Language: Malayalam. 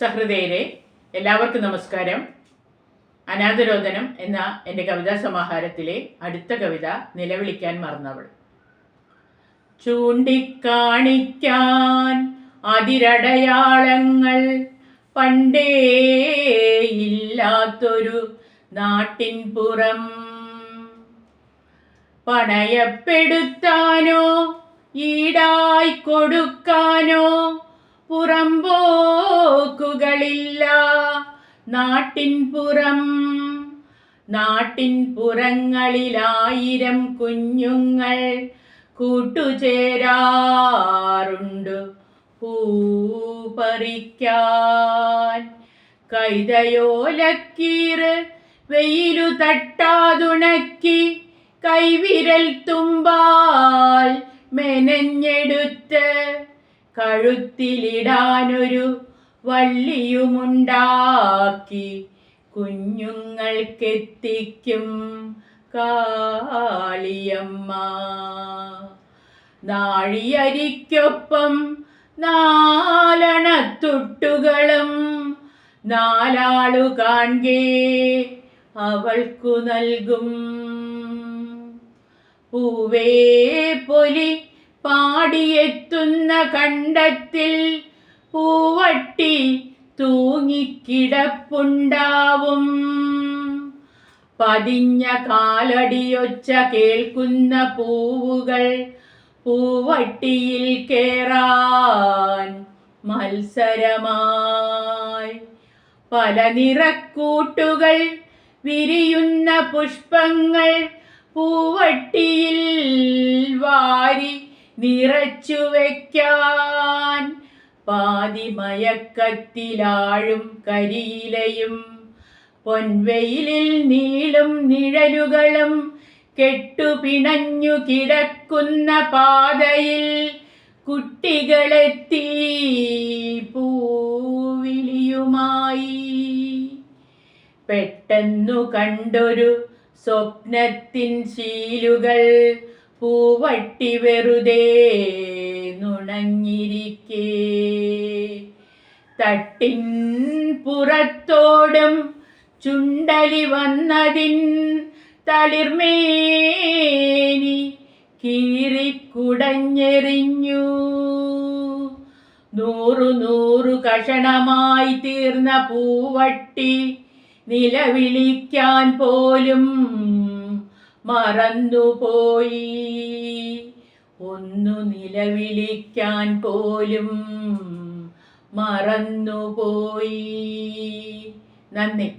സഹൃദയരെ എല്ലാവർക്കും നമസ്കാരം. അനാഥരോധനം എന്ന എന്റെ കവിതാ സമാഹാരത്തിലെ അടുത്ത കവിത നിലവിളിക്കാൻ മറന്നവൾ. ചൂണ്ടിക്കാണിക്കാൻ അതിരടയാളങ്ങൾ പണ്ടേ ഇല്ലാത്തൊരു നാട്ടിൻ പുറം. പണയപ്പെടുത്താനോ ഈടായി കൊടുക്കാനോ പുറമ്പോക്കുകളില്ല നാട്ടിൻ പുറം നാട്ടിൻ പുറങ്ങളിലായിരം കുഞ്ഞുങ്ങൾ കൂട്ടുചേരാറുണ്ട്. പൂപറിക്കാൻ കൈതയോലക്കീറ് വെയിലു തട്ടാതുണക്കി കൈവിരൽ തുമ്പാൽ മെനഞ്ഞെടുത്ത് കഴുത്തിലിടാനൊരു വള്ളിയുമുണ്ടാക്കി കുഞ്ഞുങ്ങൾക്കെത്തിക്കും കാളിയമ്മ. നാഴിയരിക്കൊപ്പം നാലണത്തുട്ടുകളും നാലാളു കാൺകേ അവൾക്കു നൽകും. പൂവേ പൊലി പാടിയെത്തുന്ന കണ്ടത്തിൽ പൂവട്ടി തൂങ്ങിക്കിടപ്പുണ്ടാവും. പതിഞ്ഞ കാലടിയൊച്ച കേൾക്കുന്ന പൂവുകൾ പൂവട്ടിയിൽ കേറാൻ മത്സരമായി. പല നിറക്കൂട്ടുകൾ വിരിയുന്ന പുഷ്പങ്ങൾ പൂവട്ടിയിൽ വാരി നിറച്ചു വയ്ക്കാൻ പാതിമയക്കത്തിലാഴും കരിയിലയും. പൊൻവെയിലിൽ നീളും നിഴലുകളും കെട്ടുപിണഞ്ഞു കിടക്കുന്ന പാതയിൽ കുട്ടികളെത്തി പൂവിളിയുമായി. പെട്ടെന്നു കണ്ടൊരു സ്വപ്നത്തിൻ ശീലുകൾ പൂവട്ടി വെറുതെ നുണഞ്ഞിരിക്കേ. തട്ടിൻ പുറത്തോടും ചുണ്ടലി വന്നതിൻ തളിർമേനി കീറിക്കുടഞ്ഞെറിഞ്ഞു നൂറു നൂറു കഷണമായി തീർന്ന പൂവട്ടി നിലവിളിക്കാൻ പോലും മറന്നുപോയി. ഒന്നു നിലവിളിക്കാൻ പോലും മറന്നുപോയി. നന്ദി.